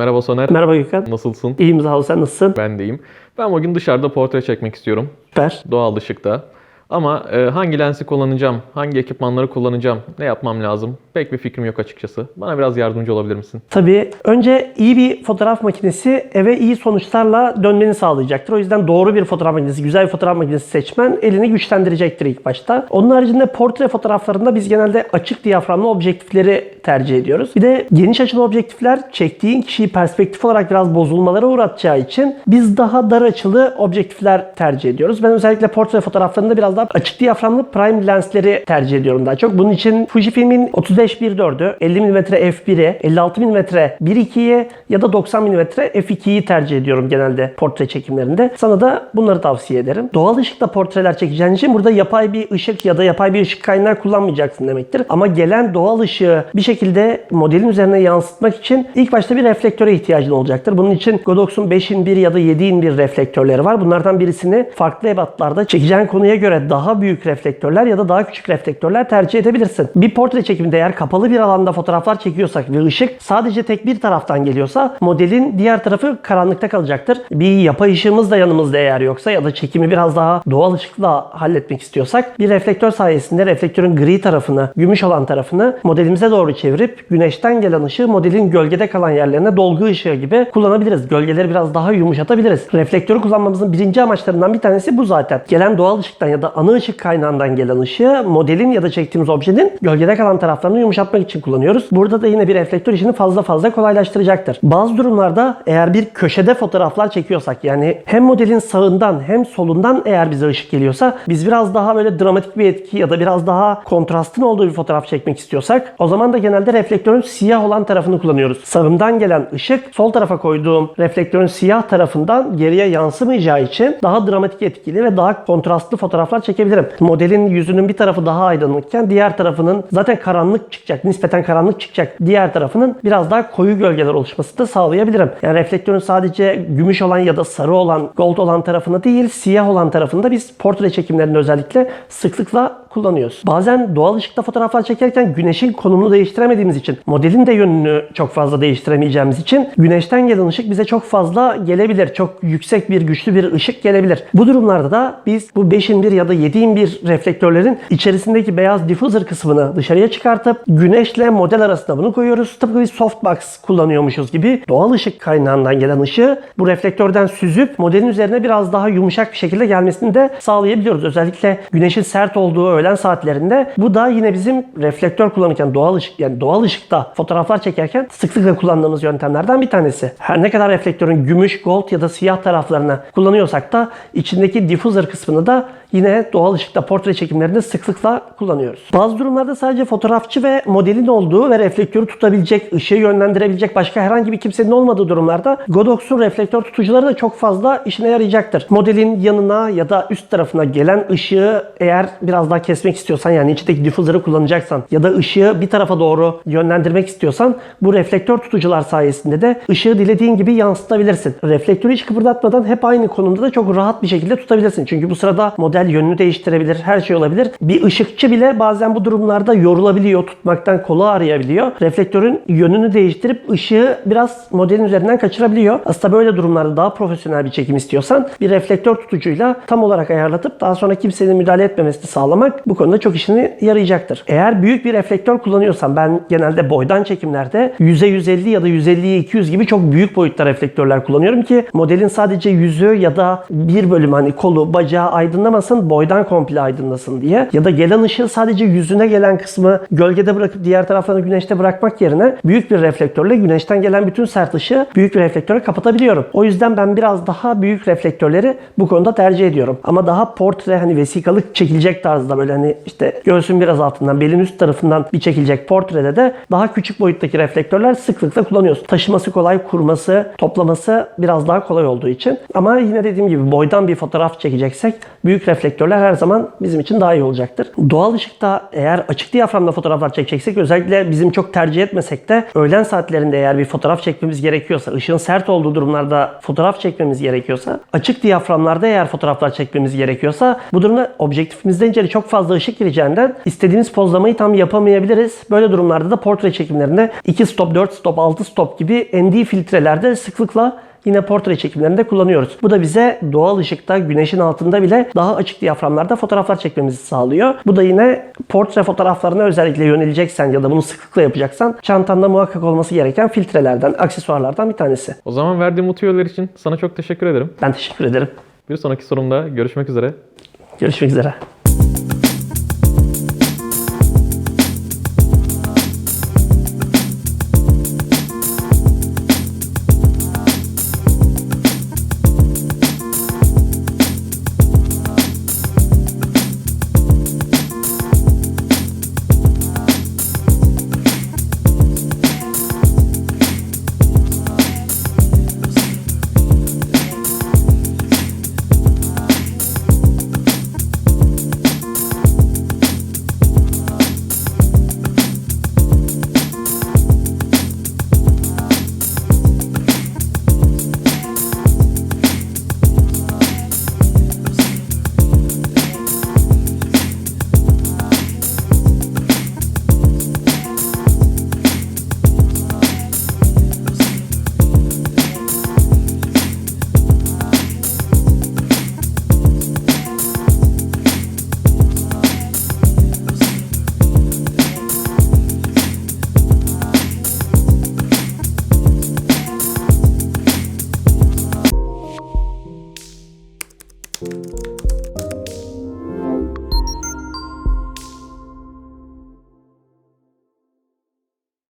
Merhaba Soner. Merhaba Gökhan. Nasılsın? İyiyim sağ ol sen nasılsın? Ben deyim. Ben bugün dışarıda portre çekmek istiyorum. Süper. Doğal ışıkta. Ama e, hangi lensi kullanacağım, hangi ekipmanları kullanacağım, ne yapmam lazım pek bir fikrim yok açıkçası. Bana biraz yardımcı olabilir misin? Tabii önce iyi bir fotoğraf makinesi eve iyi sonuçlarla dönmeni sağlayacaktır. O yüzden doğru bir fotoğraf makinesi, güzel bir fotoğraf makinesi seçmen elini güçlendirecektir ilk başta. Onun haricinde portre fotoğraflarında biz genelde açık diyaframlı objektifleri tercih ediyoruz. Bir de geniş açılı objektifler çektiğin kişiyi perspektif olarak biraz bozulmalara uğratacağı için biz daha dar açılı objektifler tercih ediyoruz. Ben özellikle portre fotoğraflarında biraz daha açık diyaframlı prime lensleri tercih ediyorum daha çok. Bunun için Fujifilm'in 35-1.4'ü, 50 mm f1'i, 56 mm 1.2'yi ya da 90 mm f2'yi tercih ediyorum genelde portre çekimlerinde. Sana da bunları tavsiye ederim. Doğal ışıkta portreler çekeceğin için burada yapay bir ışık ya da yapay bir ışık kaynağı kullanmayacaksın demektir. Ama gelen doğal ışığı bir şekilde modelin üzerine yansıtmak için ilk başta bir reflektöre ihtiyacın olacaktır. Bunun için Godox'un 5'in 1 ya da 7'in 1 reflektörleri var. Bunlardan birisini farklı ebatlarda çekeceğin konuya göre daha büyük reflektörler ya da daha küçük reflektörler tercih edebilirsin. Bir portre çekiminde eğer kapalı bir alanda fotoğraflar çekiyorsak ve ışık sadece tek bir taraftan geliyorsa modelin diğer tarafı karanlıkta kalacaktır. Bir yapay ışığımız da yanımızda eğer yoksa ya da çekimi biraz daha doğal ışıkla halletmek istiyorsak bir reflektör sayesinde reflektörün gri tarafını, gümüş olan tarafını modelimize doğru çevirip güneşten gelen ışığı modelin gölgede kalan yerlerine dolgu ışığı gibi kullanabiliriz. Gölgeleri biraz daha yumuşatabiliriz. Reflektörü kullanmamızın birinci amaçlarından bir tanesi bu zaten. Gelen doğal ışıktan ya da ana ışık kaynağından gelen ışığı modelin ya da çektiğimiz objenin gölgede kalan taraflarını yumuşatmak için kullanıyoruz. Burada da yine bir reflektör işini fazla fazla kolaylaştıracaktır. Bazı durumlarda eğer bir köşede fotoğraflar çekiyorsak yani hem modelin sağından hem solundan eğer bize ışık geliyorsa biz biraz daha böyle dramatik bir etki ya da biraz daha kontrastın olduğu bir fotoğraf çekmek istiyorsak o zaman da genelde reflektörün siyah olan tarafını kullanıyoruz. Sağımdan gelen ışık sol tarafa koyduğum reflektörün siyah tarafından geriye yansımayacağı için daha dramatik etkili ve daha kontrastlı fotoğraflar çekebilirim. Modelin yüzünün bir tarafı daha aydınlıkken diğer tarafının zaten karanlık çıkacak, nispeten karanlık çıkacak. Diğer tarafının biraz daha koyu gölgeler oluşmasını da sağlayabilirim. Yani reflektörün sadece gümüş olan ya da sarı olan, gold olan tarafını değil, siyah olan tarafını da biz portre çekimlerinde özellikle sıklıkla kullanıyoruz. Bazen doğal ışıkta fotoğraflar çekerken güneşin konumunu değiştiremediğimiz için, modelin de yönünü çok fazla değiştiremeyeceğimiz için güneşten gelen ışık bize çok fazla gelebilir. Çok yüksek bir, güçlü bir ışık gelebilir. Bu durumlarda da biz bu 5'in 1 ya da 7'in 1 reflektörlerin içerisindeki beyaz diffuser kısmını dışarıya çıkartıp güneşle model arasında bunu koyuyoruz. Tıpkı bir softbox kullanıyormuşuz gibi doğal ışık kaynağından gelen ışığı bu reflektörden süzüp modelin üzerine biraz daha yumuşak bir şekilde gelmesini de sağlayabiliyoruz. Özellikle güneşin sert olduğu öğlen saatlerinde bu da yine bizim reflektör kullanırken doğal ışık yani doğal ışıkta fotoğraflar çekerken sıklıkla kullandığımız yöntemlerden bir tanesi. Her ne kadar reflektörün gümüş, gold ya da siyah taraflarını kullanıyorsak da içindeki diffuser kısmını da yine doğal ışıkta portre çekimlerinde sıklıkla kullanıyoruz. Bazı durumlarda sadece fotoğrafçı ve modelin olduğu ve reflektörü tutabilecek, ışığı yönlendirebilecek başka herhangi bir kimsenin olmadığı durumlarda Godox'un reflektör tutucuları da çok fazla işine yarayacaktır. Modelin yanına ya da üst tarafına gelen ışığı eğer biraz daha kesmek istiyorsan yani içindeki diffuser'ı kullanacaksan ya da ışığı bir tarafa doğru yönlendirmek istiyorsan bu reflektör tutucular sayesinde de ışığı dilediğin gibi yansıtabilirsin. Reflektörü hiç kıpırdatmadan hep aynı konumda da çok rahat bir şekilde tutabilirsin. Çünkü bu sırada model yönünü değiştirebilir, her şey olabilir. Bir ışıkçı bile bazen bu durumlarda yorulabiliyor, tutmaktan kolu ağrıyabiliyor. Reflektörün yönünü değiştirip ışığı biraz modelin üzerinden kaçırabiliyor. Aslında böyle durumlarda daha profesyonel bir çekim istiyorsan bir reflektör tutucuyla tam olarak ayarlatıp daha sonra kimsenin müdahale etmemesini sağlamak bu konuda çok işini yarayacaktır. Eğer büyük bir reflektör kullanıyorsan ben genelde boydan çekimlerde 100'e 150 ya da 150'ye 200 gibi çok büyük boyutta reflektörler kullanıyorum ki modelin sadece yüzü ya da bir bölüm hani kolu, bacağı aydınlamasın, boydan komple aydınlasın diye. Ya da gelen ışığı sadece yüzüne gelen kısmı gölgede bırakıp diğer taraflarını güneşte bırakmak yerine büyük bir reflektörle güneşten gelen bütün sert ışığı büyük bir reflektöre kapatabiliyorum. O yüzden ben biraz daha büyük reflektörleri bu konuda tercih ediyorum. Ama daha portre hani vesikalık çekilecek tarzda böyle hani işte göğsün biraz altından, belin üst tarafından bir çekilecek portrede de daha küçük boyuttaki reflektörler sıklıkla kullanıyoruz. Taşıması kolay, kurması, toplaması biraz daha kolay olduğu için. Ama yine dediğim gibi boydan bir fotoğraf çekeceksek büyük reflektörler her zaman bizim için daha iyi olacaktır. Doğal ışıkta eğer açık diyaframda fotoğraflar çekeceksek özellikle bizim çok tercih etmesek de öğlen saatlerinde eğer bir fotoğraf çekmemiz gerekiyorsa, ışığın sert olduğu durumlarda fotoğraf çekmemiz gerekiyorsa, açık diyaframlarda eğer fotoğraflar çekmemiz gerekiyorsa bu durumda objektifimizden içeri çok fazla fazla ışık gireceğinden istediğimiz pozlamayı tam yapamayabiliriz. Böyle durumlarda da portre çekimlerinde 2 stop, 4 stop, 6 stop gibi ND filtrelerde sıklıkla yine portre çekimlerinde kullanıyoruz. Bu da bize doğal ışıkta, güneşin altında bile daha açık diyaframlarda fotoğraflar çekmemizi sağlıyor. Bu da yine portre fotoğraflarına özellikle yöneleceksen ya da bunu sıklıkla yapacaksan çantanda muhakkak olması gereken filtrelerden, aksesuarlardan bir tanesi. O zaman verdiğin bu tüyolar için sana çok teşekkür ederim. Ben teşekkür ederim. Bir sonraki sorumda görüşmek üzere. Görüşmek üzere.